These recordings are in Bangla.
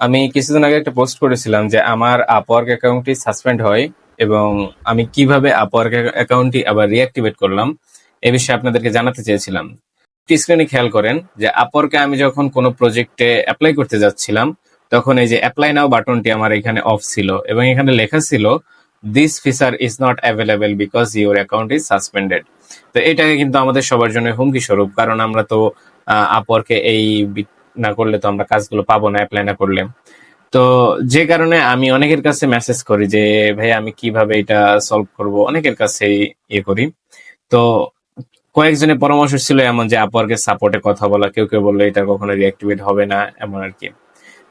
আমি কিছুদিন আগে একটা পোস্ট করেছিলাম যে আমার আপওয়ার্ক অ্যাকাউন্টটি সাসপেন্ড হয় এবং আমি কীভাবে আপওয়ার্ক অ্যাকাউন্টটি আবার রিঅ্যাক্টিভেট করলাম, এ বিষয়ে আপনাদেরকে জানাতে চেয়েছিলাম। স্ক্রিনে খেয়াল করেন যে আপওয়ার্কে আমি যখন কোনো প্রজেক্টে অ্যাপ্লাই করতে যাচ্ছিলাম, তখন এই যে অ্যাপ্লাই নাও বাটনটি আমার এখানে অফ ছিল এবং এখানে লেখা ছিল this feature is not available because your account is suspended তো এটাকে কিন্তু আমাদের সবার জন্য হুমকি স্বরূপ, কারণ আমরা তো আপওয়ার্কে এই না করলে তো আমরা কাজগুলো পাবো না অ্যাপ্লাই না করলে। তো যে কারণে আমি অনেকের কাছে মেসেজ করি যে ভাই আমি কীভাবে এটা সলভ করব? অনেকের কাছে ইয়ে করি। তো কয়েকজনের পরামর্শ ছিল এমন যে আপওয়ার্কের সাপোর্টে কথা বলা। কেউ কেউ বলল, এটা কখনো রিঅ্যাক্টিভেট হবে না, এমন আর কি।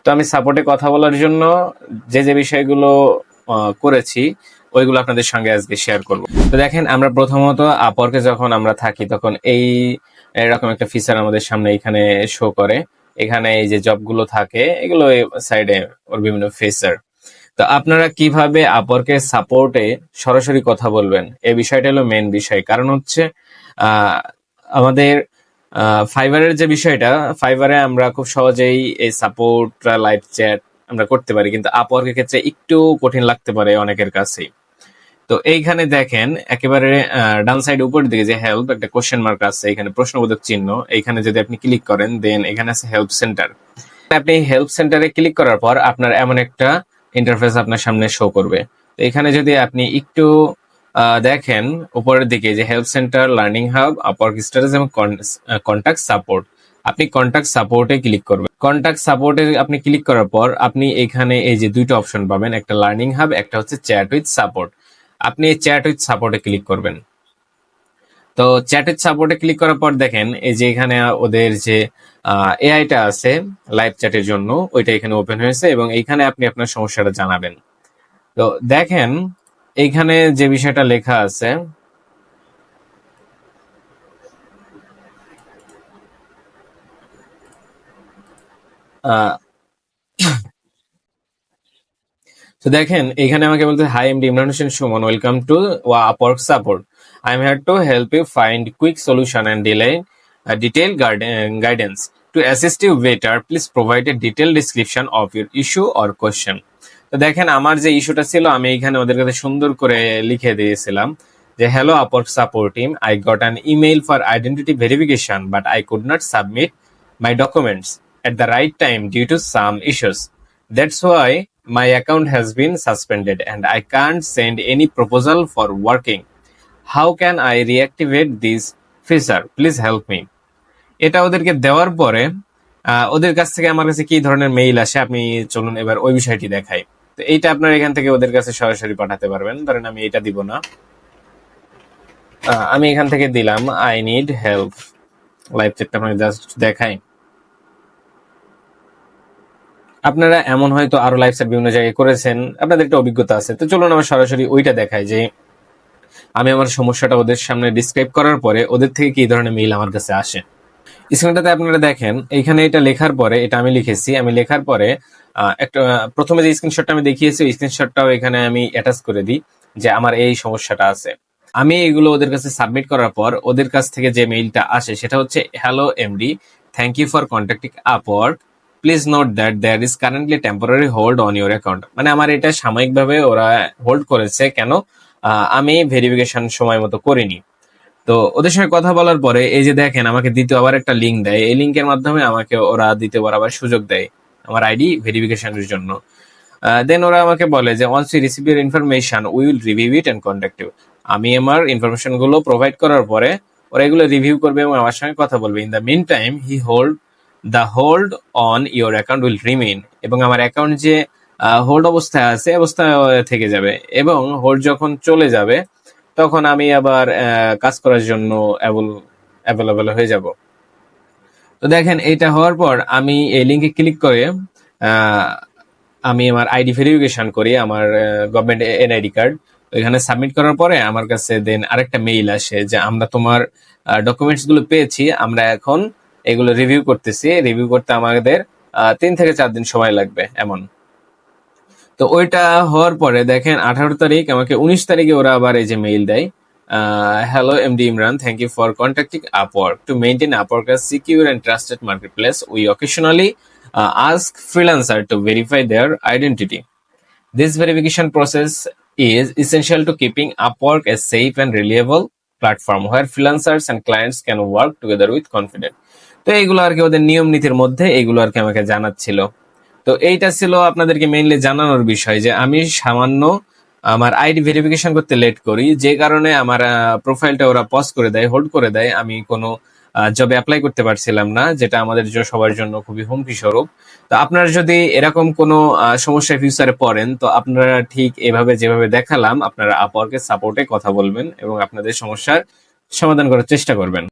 তো আমি সাপোর্টে কথা বলার জন্য যে যে বিষয়গুলো করেছি, ওইগুলো আপনাদের সঙ্গে আজকে শেয়ার করব। তো দেখেন, আমরা প্রথমত আপওয়ার্কে যখন আমরা থাকি, তখন এই, এরকম একটা ফিচার আমাদের সামনে এখানে শো করে। এখানে এই যে জবগুলো থাকে, এগুলো সাইডে ওর বিভিন্ন ফেসার তো আপনারা কীভাবে আপওয়ার্কের সাপোর্টে সরাসরি কথা বলবেন? এই বিষয়টা হলো মেন বিষয়। কারণ হচ্ছে আমাদের ফাইবারের যে বিষয়টা ফাইবারে আমরা খুব সহজেই এই সাপোর্ট লাইভ চ্যাট আমরা করতে পারি। কিন্তু আপওয়ার্কের ক্ষেত্রে একটু কঠিন লাগতে পারে অনেকের কাছেই। তো এইখানে দেখেন, একেবারে ডান সাইড উপরের দিকে যে হেল্প একটা কোশ্চেন মার্ক আছে, এখানে প্রশ্নবোধক চিহ্ন এখানে যদি আপনি ক্লিক করেন দেন এখানে আছে হেল্প সেন্টার আপনি হেল্প সেন্টারে ক্লিক করার পর আপনার এমন একটা ইন্টারফেস আপনার সামনে শো করবে। তো এখানে যদি আপনি একটু দেখেন, উপরের দিকে যে help centre learning hub Upwork status এবং কন্ট্যাক্ট সাপোর্ট আপনি কন্ট্যাক্ট সাপোর্টে ক্লিক করবেন। কন্ট্যাক্ট সাপোর্টে আপনি ক্লিক করার পর আপনি এখানে এই যে দুইটা অপশন পাবেন, একটা লার্নিং হাব একটা হচ্ছে চ্যাট উইথ সাপোর্ট আপনি এই চ্যাট উইথ সাপোর্টে ক্লিক করবেন। তো চ্যাট উইথ সাপোর্টে ক্লিক করার পর দেখেন এই যে এখানে ওদের যে এআইটা আছে লাইভ চ্যাটের জন্য ওইটা এখানে ওপেন হয়েছে এবং এইখানে আপনি আপনার সমস্যাটা জানাবেন। তো দেখেন এইখানে যে বিষয়টা লেখা আছে আহ, তো দেখেন, এখানে আমাকে বলতে hi MD Imran Hossain, Suman welcome to Upwork support I am here to help you find quick solution and delay detail guidance to assist you better please provide a detail description of your issue or question তো দেখেন, আমার যে ইস্যুটা ছিল, আমি এখানে ওদের কাছে সুন্দর করে লিখে দিয়েছিলাম যে hello Upwork support team I got an email for identity verification but I could not submit my documents at the right time due to some issues. That's why my account has been suspended and I can't send any proposal for working. How can I reactivate this feature? Please help me. এটা ওদেরকে দেওয়ার পরে ওদের কাছ থেকে আমার কাছে কি ধরনের মেইল আসে আপনি চলুন এবার ওই বিষয়টি দেখাই তো এইটা আপনার এখান থেকে ওদের কাছে সরাসরি পাঠাতে পারবেন ধরেন আমি এটা দিব না আমি এখান থেকে দিলাম আই নিড হেল্প লাইভ চ্যাটটা আপনাকে জাস্ট দেখাই আপনারা এমন হয়তো আরও সেট বিভিন্ন জায়গায় করেছেন, আপনাদের একটা অভিজ্ঞতা আছে। তো চলুন আমার সরাসরি ওইটা দেখাই যে আমি আমার সমস্যাটা ওদের সামনে ডিসক্রাইব করার পরে ওদের থেকে কি ধরনের মেইল আমার কাছে আসে। স্ক্রিনটাতে আপনারা দেখেন, এখানে এটা লেখার পরে, এটা আমি লিখেছি, আমি লেখার পরে একটা, প্রথমে যে স্ক্রিনশটটা আমি দেখিয়েছি, ওই স্ক্রিনশটটাও এখানে আমি অ্যাটাচ করে দিই যে আমার এই সমস্যাটা আছে। আমি এগুলো ওদের কাছে সাবমিট করার পর, ওদের কাছ থেকে যে মেইলটা আসে, সেটা হচ্ছে hello MD thank you for contacting Upwork please note that there is currently temporary hold on your account মানে আমার এটা সাময়িকভাবে ওরা হোল্ড করেছে, কেন? আমি ভেরিফিকেশন সময় মতো করিনি। তো ওদের সঙ্গে কথা বলার পরে, এই যে দেখেন, আমাকে দ্বিতীয় আবার একটা লিঙ্ক দেয়। এই লিঙ্কের মাধ্যমে আমাকে ওরা দ্বিতীয়বার আবার সুযোগ দেয় আমার আইডি ভেরিফিকেশনের জন্য। দেন ওরা আমাকে বলে যে once you receive your information we will review it and contact you আমি আমার ইনফরমেশনগুলো প্রোভাইড করার পরে, ওরা এগুলো রিভিউ করবে এবং আমার সঙ্গে কথা বলবে। In the meantime he hold the hold on your account will remain এবং আমার অ্যাকাউন্ট যে হোল্ড অবস্থায় আছে অবস্থায় থেকে যাবে। এবং হোল্ড যখন চলে যাবে, তখন আমি আবার কাজ করার জন্য অ্যাভেলেবল হয়ে যাব। তো দেখেন এটা হওয়ার পর আমি এই লিঙ্কে ক্লিক করে আমি আমার আইডি ভেরিফিকেশন করি, আমার গভর্নমেন্ট এনআইডি কার্ড এখানে সাবমিট করার পরে আমার কাছে দেন আরেকটা মেইল আসে যে, আমরা তোমার ডকুমেন্টসগুলো পেয়েছি, আমরা এখন এগুলো রিভিউ করতেছি। রিভিউ করতে আমাদের তিন থেকে চার দিন সময় লাগবে এমন। তো ওইটা হওয়ার পরে দেখেন, আঠারো তারিখ, আমাকে উনিশ তারিখে ওরা আবার এই যে মেইল দেয়। Hello M D Imran thank you for contacting Upwork to maintain Upwork's secure and trusted marketplace we occasionally ask freelancer to verify their identity this verification process is essential to keeping Upwork's safe and reliable platform where freelancers and clients can work together with confident তো এইগুলো আর কি ওদের নিয়ম নীতির মধ্যে এইগুলো আর কি আমাকে জানাচ্ছিল। তো এইটা ছিল আপনাদেরকে মেইনলি জানানোর বিষয় যে আমি সামান্য আমার আইডি ভেরিফিকেশন করতে লেট করি, যে কারণে আমার প্রোফাইলটা ওরা পজ করে দেয় হোল্ড করে দেয়। আমি কোনো জবে অ্যাপ্লাই করতে পারছিলাম না, যেটা আমাদের জন্য, সবার জন্য খুবই হুমকি স্বরূপ। তো আপনারা যদি এরকম কোনো সমস্যায় ফিউচারে পড়েন, তো আপনারা ঠিক এভাবে যেভাবে দেখালাম, আপনারা আপওয়ার্কের সাপোর্টে কথা বলবেন এবং আপনাদের সমস্যার সমাধান করার চেষ্টা করবেন।